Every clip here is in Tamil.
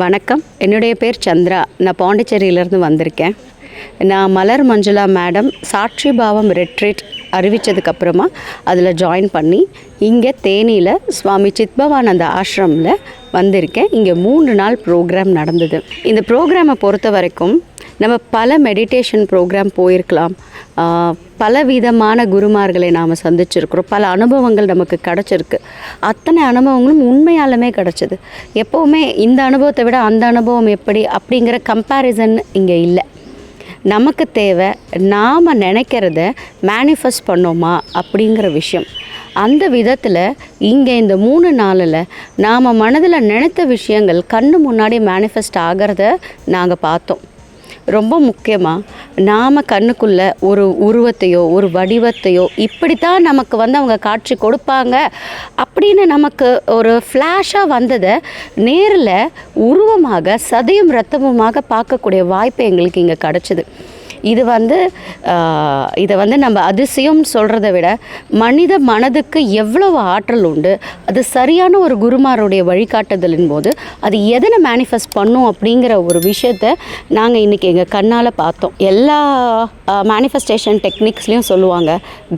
வணக்கம். என்னுடைய பேர் சந்திரா. நான் பாண்டிச்சேரியிலேருந்து வந்திருக்கேன். நான் மலர் மஞ்சுளா மேடம். சாட்சி பாவம் ரெட்ரீட் அறிவித்ததுக்கப்புறமா அதில் ஜாயின் பண்ணி இங்கே தேனியில் சுவாமி சித்பவானந்த ஆஷ்ரமில் வந்திருக்கேன். இங்கே மூன்று நாள் ப்ரோக்ராம் நடந்தது. இந்த ப்ரோக்ராமை பொறுத்த வரைக்கும் நம்ம பல மெடிடேஷன் ப்ரோக்ராம் போயிருக்கலாம். பல விதமான குருமார்களை நாம் சந்திச்சிருக்கிறோம். பல அனுபவங்கள் நமக்கு கிடச்சிருக்கு. அத்தனை அனுபவங்களும் உண்மையாலுமே கிடச்சிது. எப்போவுமே இந்த அனுபவத்தை விட அந்த அனுபவம் எப்படி அப்படிங்கிற கம்பேரிசன் இங்கே இல்லை. நமக்கு தேவை நாம் நினைக்கிறத மேனிஃபெஸ்ட் பண்ணோமா அப்படிங்கிற விஷயம். அந்த விதத்தில் இங்கே இந்த மூணு நாளில் நாம் மனதில் நினைத்த விஷயங்கள் கண்ணு முன்னாடி மேனிஃபெஸ்ட் ஆகிறத நாங்கள் பார்த்தோம். ரொம்ப முக்கியமாக நாம் கண்ணுக்குள்ளே ஒரு உருவத்தையோ ஒரு வடிவத்தையோ இப்படித்தான் நமக்கு வந்து அவங்க காட்சி கொடுப்பாங்க. அப்படின்னு நமக்கு ஒரு ஃப்ளாஷாக வந்ததை நேரில் உருவமாக சதையும் ரத்தமுமாக பார்க்கக்கூடிய வாய்ப்பு எங்களுக்கு இங்கே கிடச்சிது. இது வந்து இதை வந்து நம்ம அதிசயம் சொல்கிறத விட மனித மனதுக்கு எவ்வளவு ஆற்றல் உண்டு அது சரியான ஒரு குருமாருடைய வழிகாட்டுதலின் போது அது எதனை மேனிஃபெஸ்ட் பண்ணும் அப்படிங்கிற ஒரு விஷயத்த நாங்கள் இன்றைக்கி எங்கள் கண்ணால் பார்த்தோம். எல்லா மேனிஃபெஸ்டேஷன் டெக்னிக்ஸ்லேயும் சொல்லுவாங்க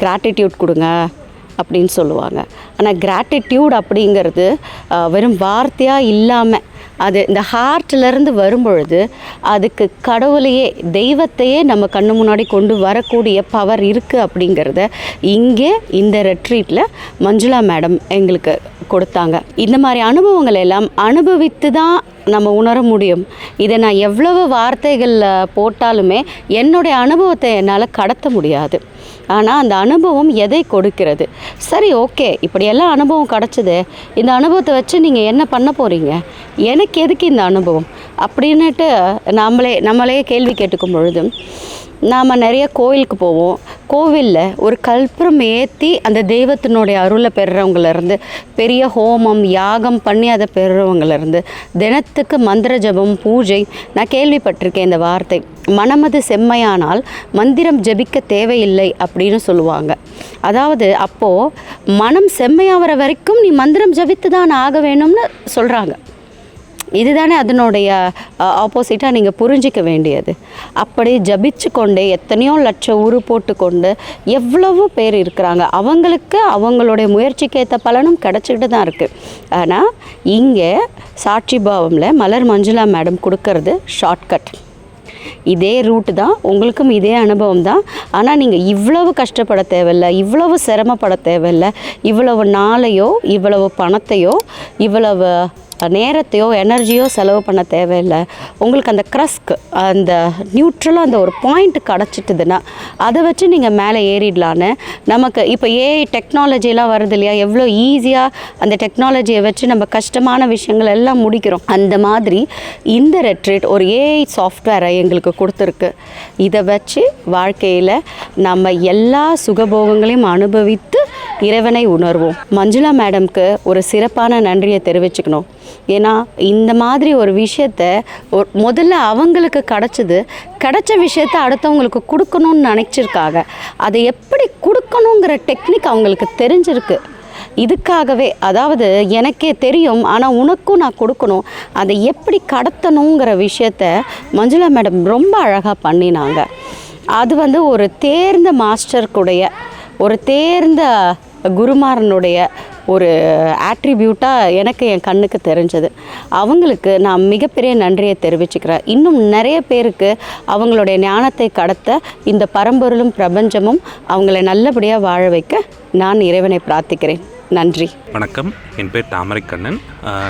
கிராட்டிடியூட் கொடுங்க அப்படின்னு சொல்லுவாங்க. ஆனால் கிராட்டிடியூட் அப்படிங்கிறது வெறும் வார்த்தையாக இல்லாமல் அது இந்த ஹார்ட்லேருந்து வரும்பொழுது அதுக்கு கடவுளையே தெய்வத்தையே நம்ம கண்ணு முன்னாடி கொண்டு வரக்கூடிய பவர் இருக்குது அப்படிங்கிறத இங்கே இந்த ரெட்ரீட்டில் மஞ்சுளா மேடம் எங்களுக்கு கொடுத்தாங்க. இந்த மாதிரி அனுபவங்கள் எல்லாம் அனுபவித்து தான் நம்ம உணர முடியும். இதை நான் எவ்வளவு வார்த்தைகளில் போட்டாலுமே என்னுடைய அனுபவத்தை என்னால் கடத்த முடியாது. ஆனால் அந்த அனுபவம் எதை கொடுக்கிறது? சரி ஓகே. இப்படியெல்லாம் அனுபவம் கிடச்சிது. இந்த அனுபவத்தை வச்சு நீங்கள் என்ன பண்ண போகிறீங்க எனக்கு எதுக்கு இந்த அனுபவம்? அப்படின்னுட்டு நம்மளே நம்மளே கேள்வி கேட்டுக்கும் பொழுது நாம் நிறைய கோயிலுக்கு போவோம். கோவிலில் ஒரு கல்புரம் ஏற்றி அந்த தெய்வத்தினுடைய அருளை பெறுறவங்கலேருந்து பெரிய ஹோமம் யாகம் பண்ணி அதை பெறுறவங்கலேருந்து தினத்துக்கு மந்திர ஜபம் பூஜை நான் கேள்விப்பட்டிருக்கேன் இந்த வார்த்தை. மனமது செம்மையானால் மந்திரம் ஜபிக்க தேவையில்லை அப்படின்னு சொல்லுவாங்க. அதாவது அப்போது மனம் செம்மையாகிற வரைக்கும் நீ மந்திரம் ஜபித்து தான் ஆக வேணும்னு சொல்கிறாங்க இதுதானே அதனுடைய ஆப்போசிட்டாக நீங்கள் புரிஞ்சிக்க வேண்டியது. அப்படி ஜபிச்சு கொண்டு எத்தனையோ லட்சம் உரு போட்டுக்கொண்டு எவ்வளவோ பேர் இருக்கிறாங்க. அவங்களுக்கு அவங்களுடைய முயற்சிக்கு ஏற்ற பலனும் கிடச்சிக்கிட்டு தான் இருக்குது ஆனால் இங்கே சாட்சி பாவமில் மலர் மஞ்சுளா மேடம் கொடுக்கறது ஷார்ட்கட் இதே ரூட்டு தான் உங்களுக்கும் இதே அனுபவம் தான். ஆனால் நீங்கள் இவ்வளவு கஷ்டப்பட தேவையில்ல இவ்வளவு சிரமப்பட தேவையில்ல இவ்வளவு நாளையோ இவ்வளவு பணத்தையோ இவ்வளவு நேரத்தையோ எனர்ஜியோ செலவு பண்ண தேவையில்லை. உங்களுக்கு அந்த க்ரஸ்க் அந்த நியூட்ரலாக அந்த ஒரு பாயிண்ட் கிடச்சிட்டுதுன்னா அதை வச்சு நீங்கள் மேலே ஏறிடலான்னு. நமக்கு இப்போ ஏஐ டெக்னாலஜிலாம் வருது இல்லையா? எவ்வளோ ஈஸியாக அந்த டெக்னாலஜியை வச்சு நம்ம கஷ்டமான விஷயங்கள் எல்லாம் முடிக்கிறோம். அந்த மாதிரி இந்த ரெட்ரீட் ஒரு ஏஐ சாஃப்ட்வேரை எங்களுக்கு கொடுத்துருக்கு. இதை வச்சு வாழ்க்கையில் நம்ம எல்லா சுகபோகங்களையும் அனுபவித்து இறைவனை உணர்வோம். மஞ்சுளா மேடம்க்கு ஒரு சிறப்பான நன்றியை தெரிவிச்சுக்கணும். ஏன்னா இந்த மாதிரி ஒரு விஷயத்த ஒரு முதல்ல அவங்களுக்கு கிடச்சிது கிடைச்ச விஷயத்த அடுத்தவங்களுக்கு கொடுக்கணும்னு நினச்சிருக்காங்க. அதை எப்படி கொடுக்கணுங்கிற டெக்னிக் அவங்களுக்கு தெரிஞ்சிருக்கு. இதுக்காகவே அதாவது எனக்கே தெரியும் ஆனால் உனக்கும் நான் கொடுக்கணும். அதை எப்படி கடத்தணுங்கிற விஷயத்த மஞ்சுளா மேடம் ரொம்ப அழகாக பண்ணினாங்க. அது வந்து ஒரு தேர்ந்த மாஸ்டருக்குடைய ஒரு தேர்ந்த குருமாரனுடைய ஒரு ஆட்ரிபியூட்டாக எனக்கு என் கண்ணுக்கு தெரிஞ்சது. அவங்களுக்கு நான் மிகப்பெரிய நன்றியை தெரிவிச்சுக்கிறேன். இன்னும் நிறைய பேருக்கு அவங்களுடைய ஞானத்தை கடத்த இந்த பரம்பொருளும் பிரபஞ்சமும் அவங்கள நல்லபடியாக வாழ வைக்க நான் இறைவனை பிரார்த்திக்கிறேன். நன்றி. வணக்கம். என் பேர் தாமரைக்கண்ணன்.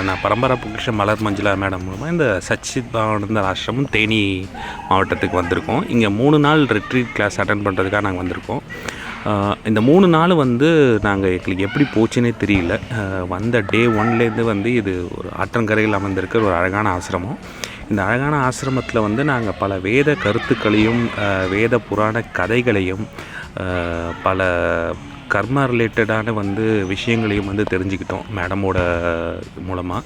நான் பரம்பரா பொக்கிஷ மலர் மஞ்சுளா மேடம் மூலமாக இந்த சச்சித் பாவானந்தர் ஆசிரமம் தேனி மாவட்டத்துக்கு வந்திருக்கோம். இங்கே மூணு நாள் ரிட்ரீட் கிளாஸ் அட்டன் பண்ணுறதுக்காக நாங்கள் வந்திருக்கோம். இந்த மூணு நாள் வந்து நாங்கள் எங்களுக்கு எப்படி போச்சுன்னே தெரியல. வந்த டே ஒன்லேருந்து வந்து இது ஒரு ஆற்றங்கரையில் அமர்ந்திருக்கிற ஒரு அழகான ஆசிரமம். இந்த அழகான ஆசிரமத்தில் வந்து நாங்கள் பல வேத கருத்துக்களையும் வேத புராண கதைகளையும் பல கர்மா ரிலேட்டடான வந்து விஷயங்களையும் வந்து தெரிஞ்சுக்கிட்டோம் மேடமோட மூலமாக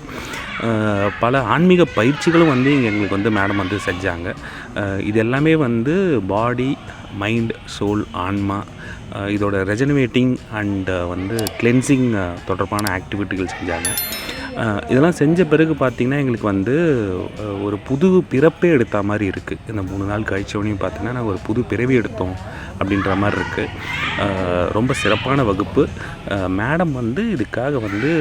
பல ஆன்மீக பயிற்சிகளும் வந்து இங்கே எங்களுக்கு வந்து மேடம் வந்து செஞ்சாங்க. இது எல்லாமே வந்து பாடி மைண்ட் சோல் ஆன்மா இதோட ரெஜனவேட்டிங் அண்டு வந்து கிளென்சிங் தொடர்பான ஆக்டிவிட்டிகள் செஞ்சாங்க. இதெல்லாம் செஞ்ச பிறகு பார்த்திங்கன்னா எங்களுக்கு வந்து ஒரு புது பிறப்பே எடுத்த மாதிரி இருக்குது இந்த மூணு நாள் கழிச்சவனையும் பார்த்திங்கன்னா நாங்கள் ஒரு புது பிறவி எடுத்தோம் அப்படின்ற மாதிரி இருக்குது ரொம்ப சிறப்பான வகுப்பு. மேடம் வந்து இதுக்காக வந்து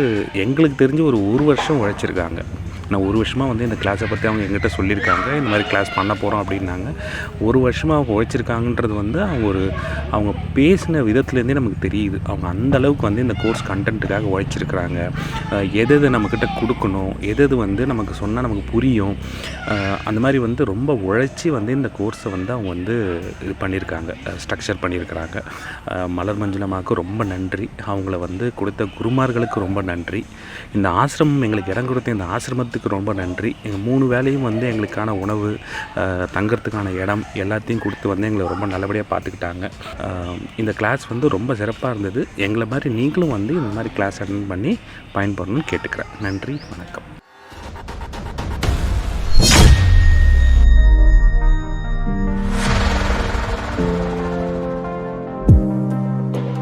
எங்களுக்கு தெரிஞ்சு ஒரு ஒரு வருஷம் உழைச்சிருக்காங்க. நான் ஒரு வருஷமாக வந்து இந்த கிளாஸை பற்றி அவங்க எங்கிட்ட சொல்லியிருக்காங்க. இந்த மாதிரி கிளாஸ் பண்ண போகிறோம் அப்படின்னாங்க. ஒரு வருஷமாக அவங்க உழைச்சிருக்காங்கன்றது வந்து அவங்க ஒரு அவங்க பேசின விதத்துலேருந்தே நமக்கு தெரியுது. அவங்க அந்த அளவுக்கு வந்து இந்த கோர்ஸ் கண்டென்ட்டுக்காக உழைச்சிருக்கிறாங்க. அஹ் எது எது நம்மக்கிட்ட கொடுக்கணும்? எது எது வந்து நமக்கு சொன்னால் நமக்கு புரியும்? அந்த மாதிரி வந்து ரொம்ப உழைச்சி வந்து இந்த கோர்ஸை வந்து அவங்க வந்து இது பண்ணியிருக்காங்க. ஸ்ட்ரக்சர் பண்ணியிருக்கிறாங்க. மலர் மஞ்சளமாவுக்கு ரொம்ப நன்றி. அவங்கள வந்து கொடுத்த குருமார்களுக்கு ரொம்ப நன்றி. இந்த ஆசிரமம் எங்களுக்கு இடம் கொடுத்த இந்த ஆசிரமத்துக்கு ரொம்ப நன்றி. எங்கள் மூணு வேலையும் வந்து எங்களுக்கான உணவு தங்கிறதுக்கான இடம் எல்லாத்தையும் கொடுத்து வந்து எங்களை ரொம்ப நல்லபடியாக பார்த்துக்கிட்டாங்க இந்த கிளாஸ் வந்து ரொம்ப சிறப்பாக இருந்தது. எங்களை மாதிரி நீங்களும் வந்து இந்த மாதிரி கிளாஸ் அட்டன் பண்ணி பயன்படணும்னு கேட்டுக்கிறேன். நன்றி வணக்கம்.